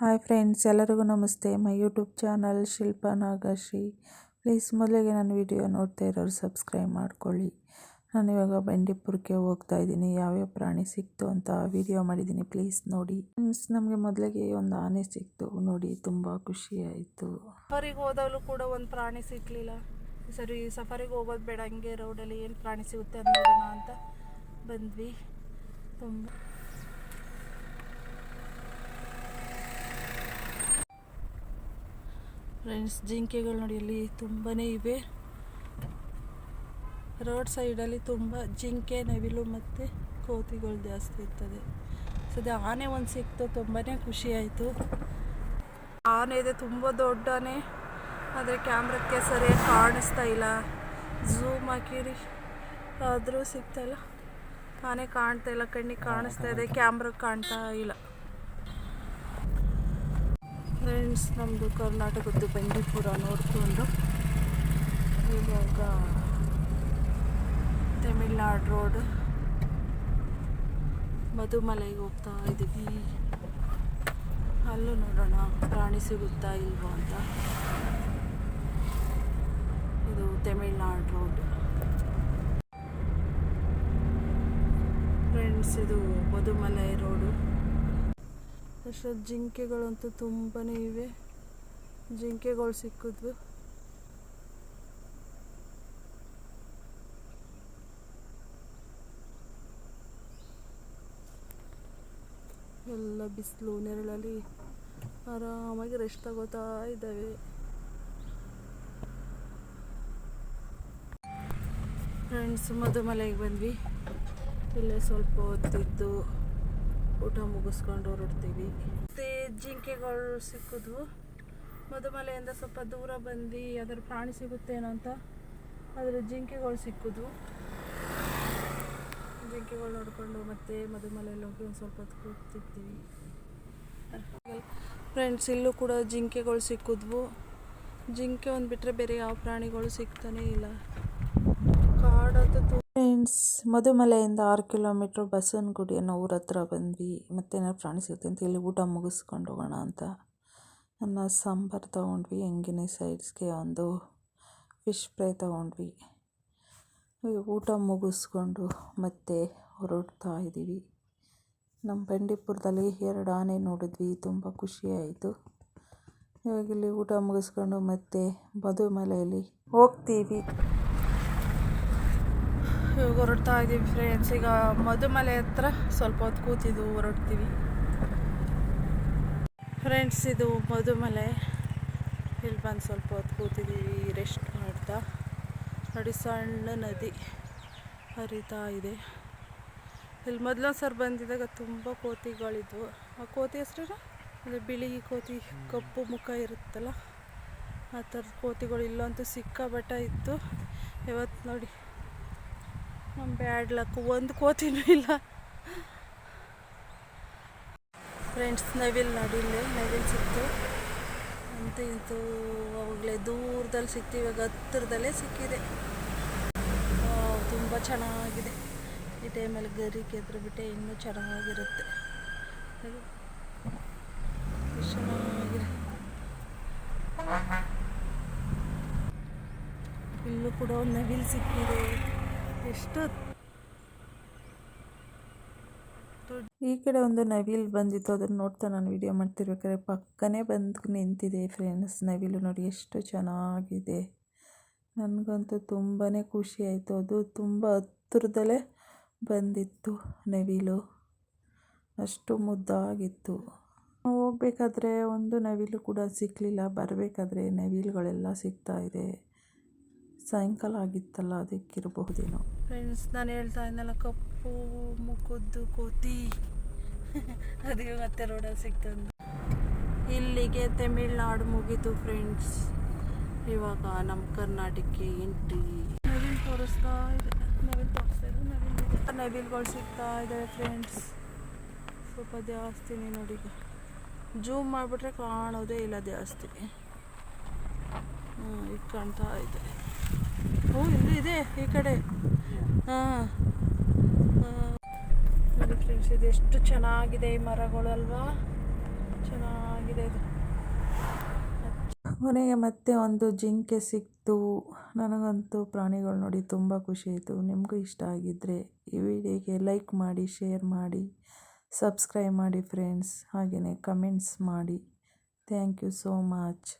Hi friends, ಎಲ್ಲರಿಗೂ ನಮಸ್ತೆ. My YouTube channel Shilpa Nagashree. Please ಮೊದಲಿಗೆ ನನ್ನ ವಿಡಿಯೋ ನೋಡ್ತಾ ಇರೋರು ಸಬ್ಸ್ಕ್ರೈಬ್ ಮಾಡ್ಕೊಳ್ಳಿ. ನಾನು ಇವಾಗ ಬಂಡೀಪುರಕ್ಕೆ ಹೋಗ್ತಾ ಇದ್ದೀನಿ. ಯಾವ್ಯಾವ ಪ್ರಾಣಿ ಸಿಕ್ತು ಅಂತ ವಿಡಿಯೋ ಮಾಡಿದ್ದೀನಿ. ಪ್ಲೀಸ್ ನೋಡಿ. ಫ್ರೆಂಡ್ಸ್, ನಮಗೆ ಮೊದಲಿಗೆ ಒಂದು ಆನೆ ಸಿಕ್ತು. ನೋಡಿ, ತುಂಬ ಖುಷಿ ಆಯಿತು. ಸಫಾರಿಗೆ ಹೋದಾಗಲೂ ಕೂಡ ಒಂದು ಪ್ರಾಣಿ ಸಿಕ್ಕಲಿಲ್ಲ ಸರಿ, ಸಫಾರಿಗೆ ಹೋಗೋದು ಬೇಡ. ಹಂಗೆ ರೋಡಲ್ಲಿ ಏನು ಪ್ರಾಣಿ ಸಿಗುತ್ತೆ ಅಂತ ಬಂದ್ವಿ. ತುಂಬ ಫ್ರೆಂಡ್ಸ್ ಜಿಂಕೆಗಳು ನೋಡಿ, ಅಲ್ಲಿ ತುಂಬಾ ಇವೆ. ರೋಡ್ ಸೈಡಲ್ಲಿ ತುಂಬ ಜಿಂಕೆ, ನವಿಲು ಮತ್ತು ಕೋತಿಗಳು ಜಾಸ್ತಿ ಇರ್ತದೆ. ಸದ್ಯ ಆನೆ ಒಂದು ಸಿಕ್ತು ತುಂಬಾ ಖುಷಿ ಆಯಿತು. ಆನೆ ಇದೆ, ತುಂಬ ದೊಡ್ಡ ಆನೆ. ಆದರೆ ಕ್ಯಾಮ್ರಕ್ಕೆ ಸರಿಯಾಗಿ ಕಾಣಿಸ್ತಾ ಇಲ್ಲ. ಝೂಮ್ ಹಾಕಿರಿ. ಆದರೂ ಸಿಗ್ತಾ ಇಲ್ಲ. ಆನೆ ಕಾಣ್ತಾ ಇಲ್ಲ, ಕಣ್ಣಿಗೆ ಕಾಣಿಸ್ತಾ ಇದೆ ಕ್ಯಾಮ್ರಕ್ಕೆ ಕಾಣ್ತಾ ಇಲ್ಲ. ಫ್ರೆಂಡ್ಸ್ ನಮ್ಮದು ಕರ್ನಾಟಕದ್ದು ಬಂಡೀಪುರ ನೋಡಿಕೊಂಡು ಇವಾಗ ತಮಿಳ್ನಾಡು ರೋಡ್ ಮಧುಮಲೈಗೆ ಹೋಗ್ತಾ ಇದ್ದೀವಿ. ಅಲ್ಲೂ ನೋಡೋಣ, ಪ್ರಾಣಿ ಸಿಗುತ್ತಾ ಇಲ್ವೋ ಅಂತ. ಇದು ತಮಿಳ್ನಾಡು ರೋಡ್ ಫ್ರೆಂಡ್ಸ್, ಇದು ಮಧುಮಲೈ ರೋಡು ಅಷ್ಟೊಂದು ಜಿಂಕೆಗಳಂತೂ ತುಂಬಾ ಇವೆ. ಜಿಂಕೆಗಳು ಸಿಕ್ಕಿದ್ವು. ಎಲ್ಲ ಬಿಸಿಲು ನೆರಳಲ್ಲಿ ಆರಾಮಾಗಿ ರೆಸ್ಟ್ ತಗೋತಾ ಇದ್ದಾವೆ. ಫ್ರೆಂಡ್ಸ್ ಮಧುಮಲೆಗೆ ಬಂದ್ವಿ. ಇಲ್ಲೇ ಸ್ವಲ್ಪ ಹೊತ್ತಿದ್ದು. ಊಟ ಮುಗಿಸ್ಕೊಂಡು ಹೊರಡ್ತೀವಿ. ಮತ್ತು ಜಿಂಕೆಗಳು ಸಿಕ್ಕಿದ್ವು. ಮಧುಮಲೆಯಿಂದ ಸ್ವಲ್ಪ ದೂರ ಬಂದು ಅದರ ಪ್ರಾಣಿ ಸಿಗುತ್ತೇನೋ ಅಂತ ಅದರ ಜಿಂಕೆಗಳು ಸಿಕ್ಕಿದ್ವು. ಜಿಂಕೆಗಳು ನೋಡಿಕೊಂಡು ಮತ್ತೆ ಮಧುಮಲೆಯಲ್ಲಿ ಹೋಗಿ ಒಂದು ಸ್ವಲ್ಪ ಹೊತ್ತು ಕೂತಿರ್ತೀವಿ ಫ್ರೆಂಡ್ಸ್ ಇಲ್ಲೂ ಕೂಡ ಜಿಂಕೆಗಳು ಸಿಕ್ಕಿದ್ವು. ಜಿಂಕೆ ಒಂದು ಬಿಟ್ಟರೆ ಬೇರೆ ಯಾವ ಪ್ರಾಣಿಗಳು ಸಿಗ್ತಾನೇ ಇಲ್ಲ. ಕಾಡಂತೂ ಫ್ರೆಂಡ್ಸ್ ಮಧುಮಲೆಯಿಂದ ಆರು ಕಿಲೋಮೀಟ್ರ್ ಬಸವನಗುಡಿ ಅನ್ನೋ ಊರ ಹತ್ರ ಬಂದ್ವಿ. ಮತ್ತೇನಾದ್ರು ಪ್ರಾಣಿ ಸಿಗುತ್ತೆ ಅಂತ ಇಲ್ಲಿ ಊಟ ಮುಗಿಸ್ಕೊಂಡು ಹೋಗೋಣ ಅಂತ. ಅನ್ನ ಸಾಂಬಾರು ತೊಗೊಂಡ್ವಿ. ಹೆಂಗಿನ ಸೈಡ್ಸ್ಗೆ ಒಂದು ಫಿಶ್ ಫ್ರೈ ತೊಗೊಂಡ್ವಿ. ಊಟ ಮುಗಿಸ್ಕೊಂಡು ಮತ್ತೆ ಹೊರಡ್ತಾ ಇದ್ದೀವಿ. ನಮ್ಮ ಬಂಡೀಪುರದಲ್ಲಿ ಎರಡು ಆನೆ ನೋಡಿದ್ವಿ. ತುಂಬ ಖುಷಿ ಆಯಿತು ಇವಾಗ ಇಲ್ಲಿ ಊಟ ಮುಗಿಸ್ಕೊಂಡು ಮತ್ತೆ ಮಧುಮಲೆಯಲ್ಲಿ ಹೋಗ್ತೀವಿ. ಇವಾಗ ಹೊರಡ್ತಾ ಇದ್ದೀವಿ ಫ್ರೆಂಡ್ಸ್ ಈಗ ಮಧುಮಲೆ ಹತ್ರ ಸ್ವಲ್ಪ ಹೊತ್ತು ಕೂತಿದ್ದು, ಹೊರಡ್ತೀವಿ. ಫ್ರೆಂಡ್ಸ್ ಇದು ಮಧುಮಲೆ. ಇಲ್ಲಿ ಬಂದು ಸ್ವಲ್ಪ ಹೊತ್ತು ಕೂತಿದ್ದೀವಿ ರೆಸ್ಟ್ ಮಾಡ್ತಾ. ನೋಡಿ, ಸಣ್ಣ ನದಿ ಹರಿತಾ ಇದೆ. ಇಲ್ಲಿ ಮೊದಲೊಂದು ಸರ್ ಬಂದಿದ್ದಾಗ ತುಂಬ ಕೋತಿಗಳಿದ್ವು. ಆ ಕೋತಿ ಹೆಸ್ರೇನು? ಅಂದರೆ ಬಿಳಿ ಕೋತಿ, ಕಪ್ಪು ಮುಖ ಇರುತ್ತಲ್ಲ, ಆ ಥರದ ಕೋತಿಗಳು ಇಲ್ಲಂತೂ ಸಿಕ್ಕಾಬಟ್ಟ ಇತ್ತು. ಇವತ್ತು ನೋಡಿ. ನಮ್ಮ ಬ್ಯಾಡ್ ಲಕ್ ಒಂದು ಕೋತಿನೂ ಇಲ್ಲ. ಫ್ರೆಂಡ್ಸ್ ನವಿಲ್ ನೋಡಿ ಇಲ್ಲಿ. ನವಿಲ್ ಸಿಕ್ತು. ಅಂತ ಇಂತೂ ಅವಾಗಲೇ ದೂರದಲ್ಲಿ ಸಿಕ್ತು. ಇವಾಗ ಹತ್ತಿರದಲ್ಲೇ ಸಿಕ್ಕಿದೆ. ತುಂಬ ಚೆನ್ನಾಗಿದೆ. ಈ ಟೈಮಲ್ಲಿ ಗರಿ ಕೆದ್ರು ಬಿಟ್ಟೆ ಇನ್ನೂ ಚೆನ್ನಾಗಿರುತ್ತೆ. ಚೆನ್ನಾಗಿದೆ. ಇಲ್ಲೂ ಕೂಡ ಒಂದು ನವಿಲ್ ಸಿಕ್ಕಿದೆ. ಎಷ್ಟು ಈ ಕಡೆ ಒಂದು ನವಿಲು ಬಂದಿತ್ತು, ಅದನ್ನು ನೋಡ್ತಾ ನಾನು ವಿಡಿಯೋ ಮಾಡ್ತಿರ್ಬೇಕಾದ್ರೆ ಪಕ್ಕನೇ ಬಂದು ನಿಂತಿದೆ ಫ್ರೆಂಡ್ಸ್ ನವಿಲು ನೋಡಿ ಎಷ್ಟು ಚೆನ್ನಾಗಿದೆ. ನನಗಂತೂ ತುಂಬಾ ಖುಷಿ ಆಯಿತು. ಅದು ತುಂಬ ಹತ್ತಿರದಲ್ಲೇ ಬಂದಿತ್ತು ನವಿಲು. ಅಷ್ಟು ಮುದ್ದಾಗಿತ್ತು. ಹೋಗ್ಬೇಕಾದ್ರೆ ಒಂದು ನವಿಲು ಕೂಡ ಸಿಕ್ಕಲಿಲ್ಲ ಬರಬೇಕಾದ್ರೆ ನವಿಲುಗಳೆಲ್ಲ ಸಿಗ್ತಾಯಿದೆ ಸಾಯಂಕಾಲ ಆಗಿತ್ತಲ್ಲ ಅದಕ್ಕಿರಬಹುದೇನೋ. ಫ್ರೆಂಡ್ಸ್ ನಾನು ಹೇಳ್ತಾ ಇದ್ದಲ್ಲ ಕಪ್ಪು ಮುಖದ್ದು ಕೋತಿ. ಅದೇ ಮತ್ತೆ ರೋಡಲ್ಲಿ ಸಿಗ್ತದೆ ಇಲ್ಲಿಗೆ ತಮಿಳ್ನಾಡು ಮುಗಿತು ಫ್ರೆಂಡ್ಸ್ ಇವಾಗ ನಮ್ಮ ಕರ್ನಾಟಕಕ್ಕೆ ಎಂಟ್ರಿ ನವಿಲ್ ತೋರಿಸ್ತಾ ಇದೆ. ನವಿಲ್ ತೋರಿಸ್ತಾ ಇದೆ, ನವಿಲ್ ನವಿಲ್ಗಳು ಸಿಗ್ತಾ ಇದೆ ಫ್ರೆಂಡ್ಸ್ ಸ್ವಲ್ಪ ಜಾಸ್ತಿನೇ ನೋಡಿ ಜೂಮ್ ಮಾಡಿಬಿಟ್ರೆ ಕಾಣೋದೇ ಇಲ್ಲ ಜಾಸ್ತಿ. ಹ್ಞೂ ಈಗ ಕಾಣ್ತಾ ಇದೆ. ಓ ಇಲ್ಲಿ ಇದೆ ಈ ಕಡೆ. ಹಾಂ. ನೋಡಿ ಫ್ರೆಂಡ್ಸ್ ಇದು ಎಷ್ಟು ಚೆನ್ನಾಗಿದೆ ಈ ಮರಗಳು ಅಲ್ವಾ? ಚೆನ್ನಾಗಿದೆ ಇದು. ಕೊನೆಗೆ ಮತ್ತೆ ಒಂದು ಜಿಂಕೆ ಸಿಕ್ತು. ನನಗಂತೂ ಪ್ರಾಣಿಗಳು ನೋಡಿ ತುಂಬ ಖುಷಿ ಆಯಿತು. ನಿಮಗೂ ಇಷ್ಟ ಆಗಿದ್ದರೆ ಈ ವಿಡಿಯೋಗೆ ಲೈಕ್ ಮಾಡಿ ಶೇರ್ ಮಾಡಿ ಸಬ್ಸ್ಕ್ರೈಬ್ ಮಾಡಿ ಫ್ರೆಂಡ್ಸ್ ಹಾಗೆಯೇ ಕಮೆಂಟ್ಸ್ ಮಾಡಿ. Thank you so much